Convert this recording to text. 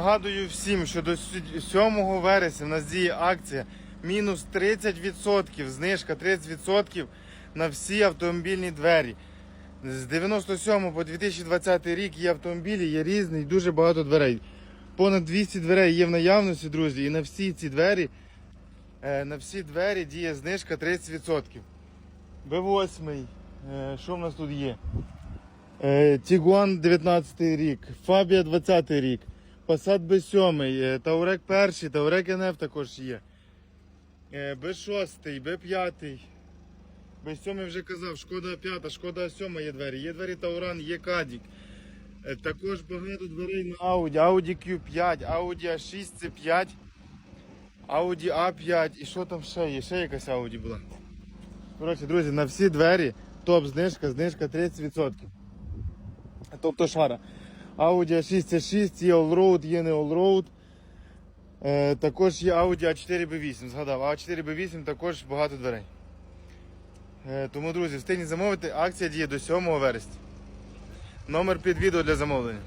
Нагадую всім, що до 7 вересня в нас діє акція мінус 30%, знижка 30% на всі автомобільні двері. З 97 по 2020 рік є автомобілі, є різні, дуже багато дверей. Понад 200 дверей є в наявності, друзі, і на всі ці двері, е, на всі двері діє знижка 30%. Б8, е, що в нас тут є? Е, Тігуан 19 рік, Фабія 20 рік, Passat B7, е, Таурек 1, Таурек НФ також є. Е, Б6, Б5. Б7 вже казав, шкода 5, шкода 7 є двері. Є двері Тауран, є Кадік. Е, Також багато дверей на Audi, Audi Q5, Audi A6 C5, Audi A5 і що там ще є? Ще якась Audi була. Коротше, друзі, на всі двері топ знижка, знижка 30%. Тобто шара. Audi A6 C6, є Allroad, є не Allroad. Е, також є Audi A4 B8, згадав, A4 B8 також багато дверей. Е, тому, друзі, встигніть замовити, акція діє до 7 вересня. Номер під відео для замовлення.